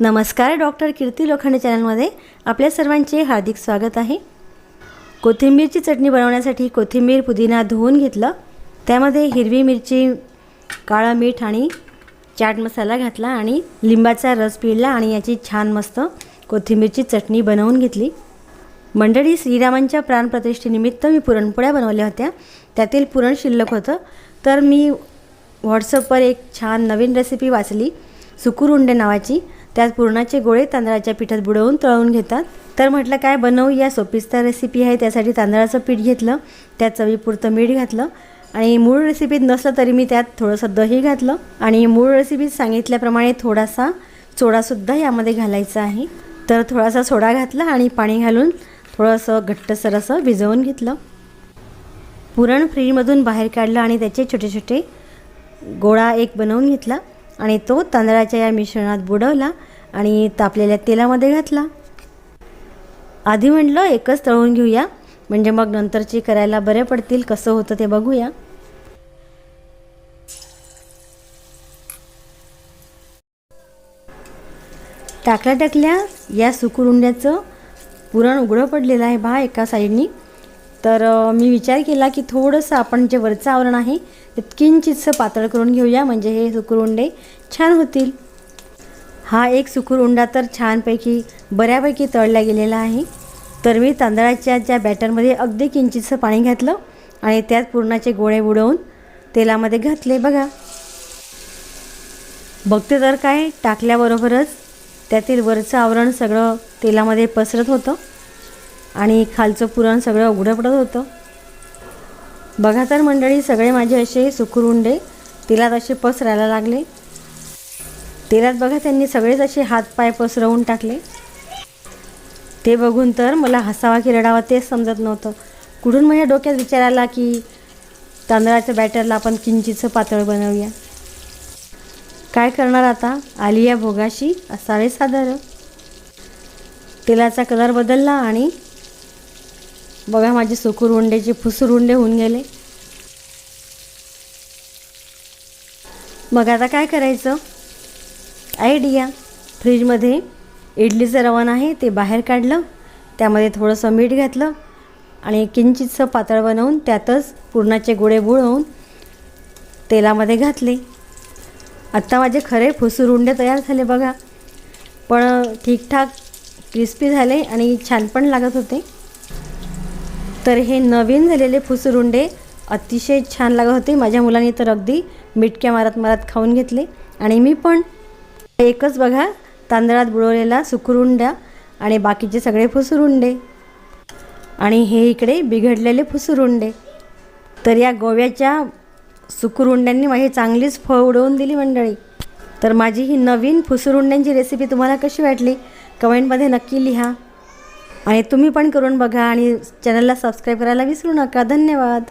नमस्कार डॉक्टर कीर्ती लोखंडे चॅनलमध्ये आपल्या सर्वांचे हार्दिक स्वागत आहे. कोथिंबीरची चटणी बनवण्यासाठी कोथिंबीर पुदिना धुवून घेतलं. त्यामध्ये हिरवी मिरची काळं मीठ आणि चाट मसाला घातला आणि लिंबाचा रस पिळला आणि याची छान मस्त कोथिंबीरची चटणी बनवून घेतली. मंडळी श्रीरामांच्या प्राणप्रतिष्ठेनिमित्त मी पुरणपोळ्या बनवल्या होत्या. त्यातील पुरण शिल्लक होतं. तर मी व्हॉट्सअपवर एक छान नवीन रेसिपी वाचली. सुकुरुंडे नावाची. त्यात पुरणाचे गोळे तांदळाच्या पिठात बुडवून तळून घेतात. तर म्हटलं काय बनवू? या सोपिस्ता रेसिपी आहे. त्यासाठी तांदळाचं पीठ घेतलं त्यात चवीपुरतं मीठ घातलं आणि मूळ रेसिपीत नसलं तरी मी त्यात थोडंसं दही घातलं आणि मूळ रेसिपीत सांगितल्याप्रमाणे थोडासा सोडासुद्धा यामध्ये घालायचा आहे. तर थोडासा सोडा घातला आणि पाणी घालून थोडंसं घट्टसर असं भिजवून घेतलं. पुरण फ्रीजमधून बाहेर काढलं आणि त्याचे छोटे छोटे गोळा एक बनवून घेतला आणि तो तांदळाच्या या मिश्रणात बुडवला. आणि तापलेल्या तेलामध्ये घातला. आधी म्हटलं एकच तळून घेऊया. म्हणजे मग नंतरची करायला बरे पडतील कसं होतं ते बघूया. टाकल्या टाकल्या या सुकुरुंड्याचं पुरण उघडं पडलेलं आहे बा एका साईडनी. तर मी विचार केला की थोडंसं आपण जे वरचं आवरण आहे ते किंचितसं पातळ करून घेऊया. म्हणजे हे सुकुरुंडे छान होतील. हा एक सुकुरुंडा तर छानपैकी बऱ्यापैकी तळला गेलेला आहे. तर मी तांदळाच्या ज्या बॅटरमध्ये अगदी किंचितसं पाणी घातलं आणि त्यात पुरणाचे गोळे बुडवून तेलामध्ये घातले. बघा. बघते तर काय टाकल्याबरोबरच त्यातील वरचं आवरण सगळं तेलामध्ये पसरत होतं आणि खालचं पुरण सगळं उघडं पडत होतं. बघा तर मंडळी सगळे माझे असे सुकुरुंडे तेलात असे पसरायला लागले. तेलात बघा त्यांनी सगळेच असे हातपाय पसरवून टाकले. ते बघून तर मला हसावा की रडावा तेच समजत नव्हतं. कुठून माझ्या डोक्यात विचार आला की तांदळाच्या बॅटरला आपण किंचितचं पातळ बनवूया? काय करणार आता? आली या भोगाशी? असावे साधारण तेलाचा कलर बदलला आणि बघा माझे सुकूर उंडेचे फुसूर उंडे होऊन गेले. मग आता काय करायचं? आयडिया फ्रीजमध्ये इडलीचं रवण आहे ते बाहेर काढलं त्यामध्ये थोडंसं मीठ घातलं आणि किंचितसं पातळ बनवून त्यातच पुरणाचे गोळे बुळवून तेलामध्ये घातले. आत्ता माझे खरे फुसूर उंडे तयार झाले बघा. पण ठीकठाक क्रिस्पी झाले आणि छान पण लागत होते. तर हे नवीन झालेले फुसूर उंडे अतिशय छान लागत होते. माझ्या मुलांनी तर अगदी मिटक्या मारत मारत खाऊन घेतले आणि मी पण एकच बघा तांदळात बुडवलेला सुकुरुंड्या आणि बाकीचे सगळे फुसुरुंडे. आणि हे इकडे बिघडलेले फुसुरुंडे. तर या गोव्याच्या सुकुरुंड्यांनी माझी चांगलीच फळ उडवून दिली मंडळी. तर माझी ही नवीन फुसुरुंड्यांची रेसिपी तुम्हाला कशी वाटली? कमेंटमध्ये नक्की लिहा. आणि तुम्ही पण करून बघा आणि चॅनलला सबस्क्राईब करायला विसरू नका. धन्यवाद.